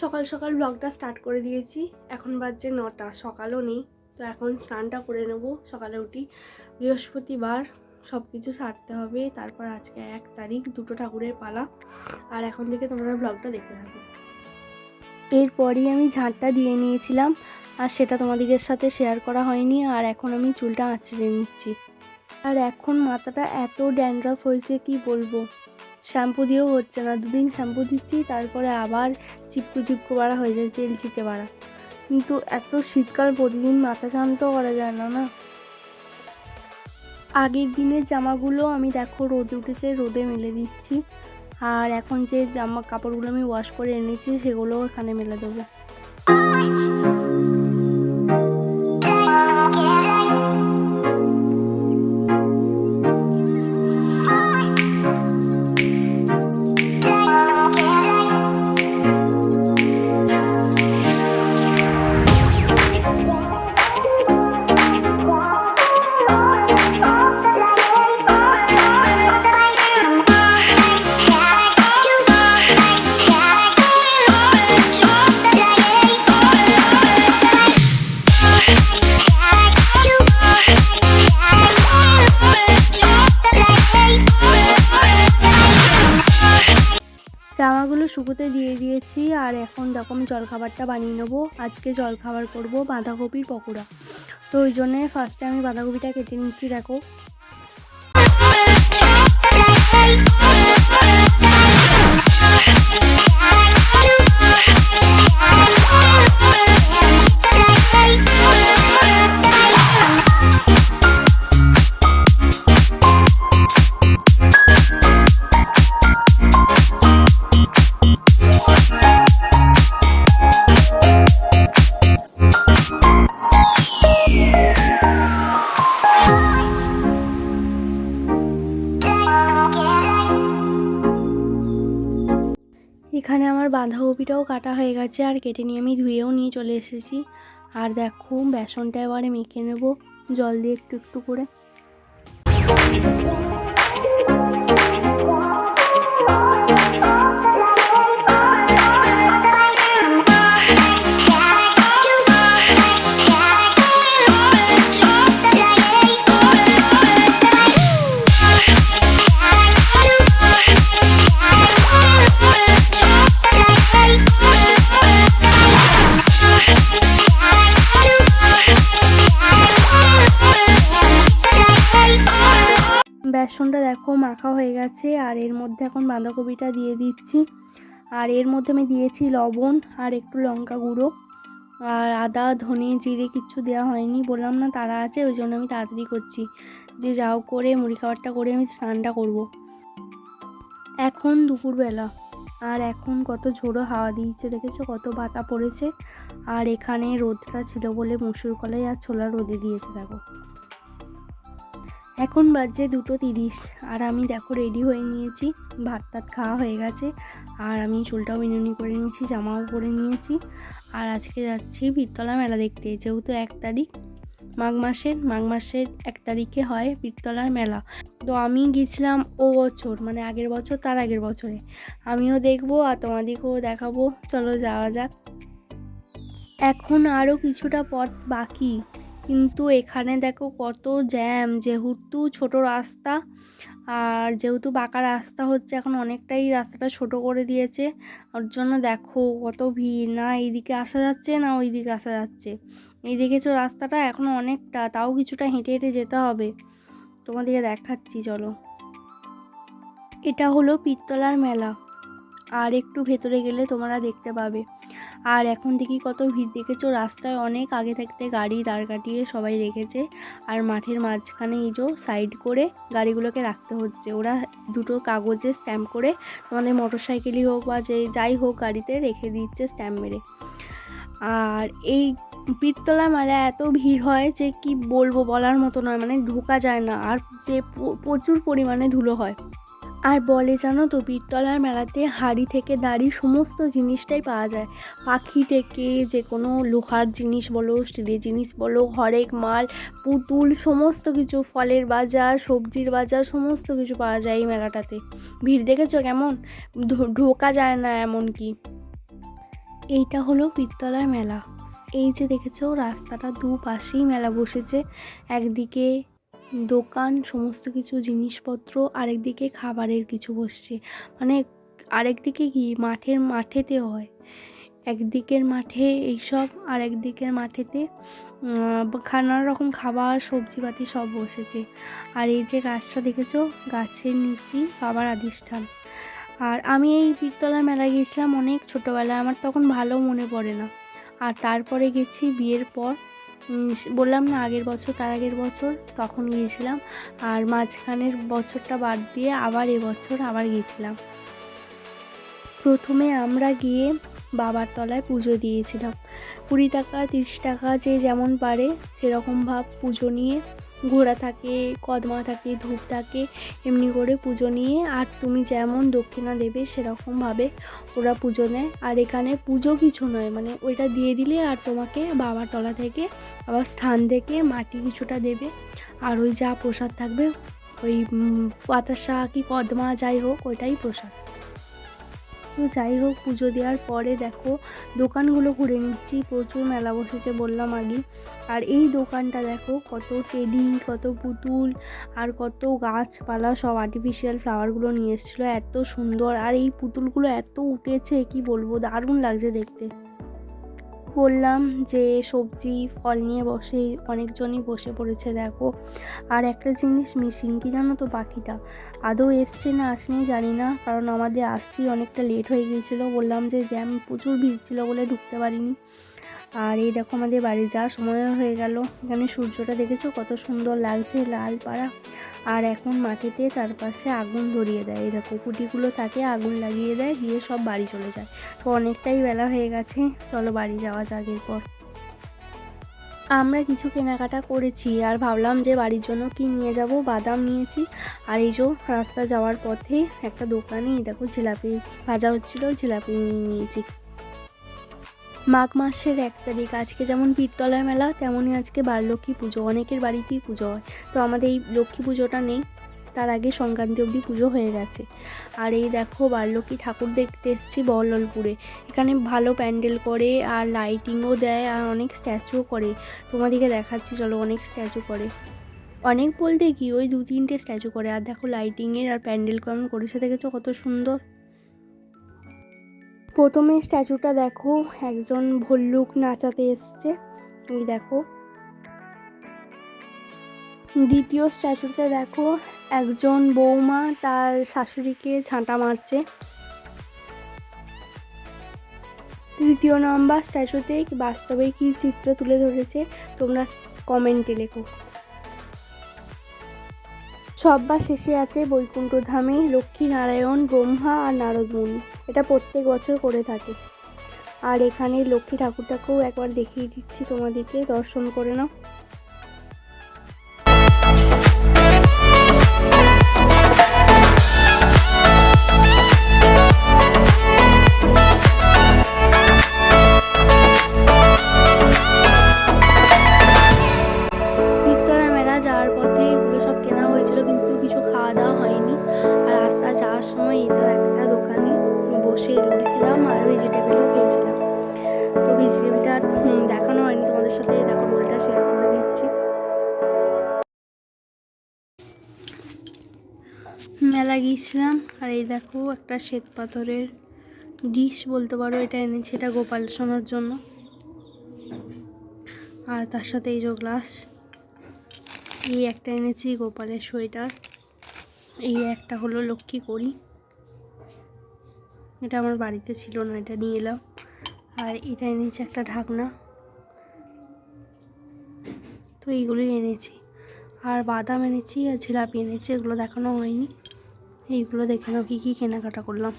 সকাল সকাল ব্লগটা স্টার্ট করে দিয়েছি। এখন বাজছে নটা, সকালও নেই। তো এখন স্নানটা করে নেব। সকালে উঠি, বৃহস্পতিবার সব কিছু সারতে হবে। তারপর আজকে এক তারিখ, দুটো ঠাকুরের পালা। আর এখন থেকে তোমরা ব্লগটা দেখতে থাকো। এরপরই আমি ঝাঁটটা দিয়ে নিয়েছিলাম। আর সেটা তোমাদের সাথে শেয়ার করা হয়নি। আর এখন আমি চুলটা আঁচড়ে নিচ্ছি। আর এখন মাথাটা এত ড্যান্ড্রফ হয়েছে, কি বলব? শ্যাম্পু দিয়েও হচ্ছে না। দুদিন শ্যাম্পু দিচ্ছি, তারপরে আবার চিপকু চিপকু বাড়া হয়ে যায় তেল চিটে বাড়া। কিন্তু এত শীতকাল প্রতিদিন মাথা শান্ত করা যায় না না? আগের দিনের জামাগুলো আমি দেখো রোদে উঠেছে, রোদে মেলে দিচ্ছি। আর এখন যে জামা কাপড়গুলো আমি ওয়াশ করে এনেছি সেগুলো এখানে মেলে দেবো। দিয়েছি আর এখন দেখো জলখাবারটা বানিয়ে নেব। আজকে জলখাবার করব বাঁধাকপির পকোড়া। তো ওই জন্যে ফার্স্টে আমি বাঁধাকপিটা কেটে নিচ্ছি, দেখো। এখানে আমার বাঁধাকপিটাও কাটা হয়ে গেছে আর কেটে নিয়ে আমি ধুয়েও নিয়ে চলে এসেছি। আর দেখো, বেসনটা এবারে মেখে নেব, জল দিয়ে একটু একটু করে। গেছে আর এর মধ্যে এখন বাঁধাকপিটা দিয়ে দিচ্ছি। আর এর মধ্যে আমি দিয়েছি লবণ আর একটু লঙ্কা গুঁড়ো। আর আদা, ধনে জিরে কিচ্ছু দেওয়া হয়নি, বললাম না তারা আছে, ওই জন্য আমি তাড়াতাড়ি করছি। যে যাও করে, মুড়ি খাবারটা করে আমি স্নানটা করব। এখন দুপুরবেলা, আর এখন কত ঝোড়ো হাওয়া দিয়েছে, দেখেছ? কত বাতা পড়েছে। আর এখানে রোদটা ছিল বলে মুসুর কলাই আর ছোলা রোদে দিয়েছে, দেখো। এখন বাজে দুটো তিরিশ, আর আমি দেখো রেডি হয়ে নিয়েছি। ভাত টাত খাওয়া হয়ে গেছে, আর আমি চুলটাও বিনুনি করে নিয়েছি, জামাও পরে নিয়েছি। আর আজকে যাচ্ছি বীরতলা মেলা দেখতে, যেহেতু এক তারিখ। মাঘ মাসের মাঘ মাসের এক তারিখে হয় বীরতলার মেলা। তো আমি গেছিলাম ও বছর মানে আগের বছর, তার আগের বছরে। আমিও দেখব আর তোমাদেরকেও দেখাবো। চলো যাওয়া যাক। এখন আরও কিছুটা পথ বাকি। কিন্তু এখানে দেখো কত জ্যাম, যেহেতু ছোট রাস্তা আর যেহেতু বাঁকা রাস্তা হচ্ছে, এখন অনেকটাই রাস্তাটা ছোট করে দিয়েছে। ওর জন্য দেখো কত ভিড়। না, এইদিকে আসা যাচ্ছে, না ওই দিকে আসা যাচ্ছে। এই দেখেছ রাস্তাটা? এখনও অনেকটা, তাও কিছুটা হেঁটে হেঁটে যেতে হবে। তোমাদেরকে দেখাচ্ছি, চলো। এটা হলো পীরতলার মেলা। আর একটু ভেতরে গেলে তোমরা দেখতে পাবে। আর এখন দেখি কত ভিড়। দেখেছ রাস্তায় অনেক আগে থাকতে গাড়ি দাঁড় কাটিয়ে সবাই রেখেছে। আর মাঠের মাঝখানে যে সাইড করে গাড়িগুলোকে রাখতে হচ্ছে। ওরা দুটো কাগজে স্ট্যাম্প করে তোমাদের মোটর সাইকেলই হোক বা যে যাই হোক গাড়িতে রেখে দিচ্ছে স্ট্যাম্প মেরে। আর এই পীরতলা মেলা এত ভিড় হয় যে কি বলব বলার মতো নয় মানে ঢোকা যায় না। আর যে প্রচুর পরিমাণে ধুলো হয়। আর বলে জানো তো, বীরতলার মেলাতে হাড়ি থেকে দাড়ি সমস্ত জিনিসটাই পাওয়া যায়। পাখি থেকে যে কোনো লোহার জিনিস বলো, স্টিলের জিনিস বলো, হরেক মাল, পুতুল, সমস্ত কিছু, ফলের বাজার, সবজির বাজার, সমস্ত কিছু পাওয়া যায় এই মেলাটাতে। ভিড় দেখেছ কেমন? ঢোকা যায় না এমন কি? এইটা হলো পীরতলার মেলা। এই যে দেখেছ, রাস্তাটা দুপাশেই মেলা বসেছে। একদিকে দোকান, সমস্ত কিছু, জিনিসপত্র, আরেকদিকে খাবারের কিছু বসছে। মানে আরেকদিকে কি? মাঠের মাঠেতে হয়। একদিকের মাঠে এইসব আর একদিকের মাঠেতে নানা রকম খাবার, সবজিপাতি সব বসেছে। আর এই যে গাছটা দেখেছ? গাছের নিচেই বাবার আদিষ্ঠান। আর আমি এই বীরতলা মেলায় গিয়েছিলাম অনেক ছোটোবেলায়। আমার তখন ভালো মনে পড়ে না। আর তারপরে গেছি বিয়ের পর। বললাম না আগের বছর, তার আগের বছর, তখন গিয়েছিলাম। আর মাঝখানের বছরটা বাদ দিয়ে আবার এবছর আবার গিয়েছিলাম। প্রথমে আমরা গিয়ে বাবার তলায় পুজো দিয়েছিলাম। কুড়ি টাকা, তিরিশ টাকা যে যেমন পারে, সেরকম ভাব পুজো নিয়ে ঘোড়া থাকে, কদমা থাকে, ধূপ থাকে, এমনি করে পুজো নিয়ে। আর তুমি যেমন দক্ষিণা দেবে, সেরকমভাবে ওরা পুজো নেয়। আর এখানে পুজো কিছু নয় মানে ওইটা দিয়ে দিলে আর তোমাকে বাবার তলা থেকে আবার স্থান থেকে মাটি কিছুটা দেবে। আর ওই যা প্রসাদ থাকবে, ওই বাতাসা কি কদমা যাই হোক, ওইটাই প্রসাদ। তো যাই হোক, পুজো দেওয়ার পরে দেখো, দোকানগুলো ঘুরে নিচ্ছি। প্রচুর মেলা বসেছে বললাম আগে আর এই দোকানটা দেখো, কত টেডি, কত পুতুল, আর কত গাছপালা, সব আর্টিফিশিয়াল ফ্লাওয়ারগুলো নিয়ে এসেছিল। এত সুন্দর, আর এই পুতুলগুলো এত উঠেছে, কি বলব? দারুণ লাগছে দেখতে। বললাম যে সবজি, ফল নিয়ে বসে অনেকজনই বসে পড়েছে, দেখো। আর একটা জিনিস মিসিং কি জানো তো পাখিটা? আদৌ এসছে না আসেনি জানি না, কারণ আমাদের আসতেই অনেকটা লেট হয়ে গিয়েছিল। বললাম যে, জ্যাম প্রচুর ভিড় ছিল বলে ঢুকতে পারিনি। আর এই দেখো আমাদের বাড়ি যাওয়ার সময় হয়ে গেল। এখানে সূর্যটা দেখেছ? কত সুন্দর লাগছে লাল পাড়া। আর এখন মাটিতে চারপাশে আগুন ধরিয়ে দেয়। এই দেখো কুটিগুলো আগুন লাগিয়ে দেয়, দিয়ে সব বাড়ি চলে যায়। তো অনেকটাই বেলা হয়ে গেছে। চলো বাড়ি যাওয়া যাক এরপর। আমরা কিছু কেনাকাটা করেছি আর ভাবলাম যে বাড়ির জন্য কি নিয়ে যাব, বাদাম নিয়েছি। আর এই যে রাস্তা যাওয়ার পথে একটা দোকানে দেখো জিলাপি ভাজা হচ্ছিল, জিলাপি নিয়ে নিয়েছি। মাঘ মাসের এক তারিখ। আজকে যেমন পীরতলার মেলা, তেমনই আজকে বারলক্ষ্মী পুজো। অনেকের বাড়িতেই পুজো হয়। তো আমাদের এই লক্ষ্মী পুজোটা নেই, তার আগে সংক্রান্তি অবধি পুজো হয়ে গেছে। আর এই দেখো বারলক্ষ্মী ঠাকুর দেখতে এসেছি বহরলালপুরে এখানে ভালো প্যান্ডেল করে, আর লাইটিংও দেয়, আর অনেক স্ট্যাচুও করে। তোমাদেরকে দেখাচ্ছি, চলো অনেক স্ট্যাচু করে। অনেক বলতে কি, ওই দু তিনটে স্ট্যাচু করে। আর দেখো, লাইটিংয়ের আর প্যান্ডেল কেমন করেছে, দেখেছ কত সুন্দর? প্রথমে স্ট্যাচুটা দেখো, একজন ভল্লুক নাচাতে এসছে। এই দেখো। দ্বিতীয় স্ট্যাচুতে দেখো, একজন বৌমা তার শাশুড়িকে ঝাঁটা মারছে। তৃতীয় নম্বর স্ট্যাচুতে বাস্তবে কী চিত্র তুলে ধরেছে, তোমরা কমেন্টে লেখো। সব্বার শেষে আছে বৈকুণ্ঠ ধামে লক্ষ্মী নারায়ণ ব্রহ্মা আর নারদ মুনি। এটা প্রত্যেক বছর করে থাকে। আর এখানে লক্ষ্মী ঠাকুরটাকেও একবার দেখিয়ে দিচ্ছি তোমাদেরকে, দর্শন করে নাও। মেলা গিয়েছিলাম আর এই দেখো একটা শ্বেত পাথরের ডিশ বলতে পারো, এটা এনেছি এটা গোপাল সোনার জন্য। আর তার সাথে এই যে গ্লাস, এই একটা এনেছি গোপালের সোয়েটার, এই একটা হলো লক্ষ্মী করি এটা আমার বাড়িতে ছিল না, এটা নিয়ে এলাম। আর এটা এনেছি একটা ঢাকনা। তো এইগুলোই এনেছি। আর বাদাম এনেছি আর জিলাপি এনেছি, এগুলো দেখানো হয়নি। এইগুলো দেখে নাও কী কী কেনাকাটা করলাম।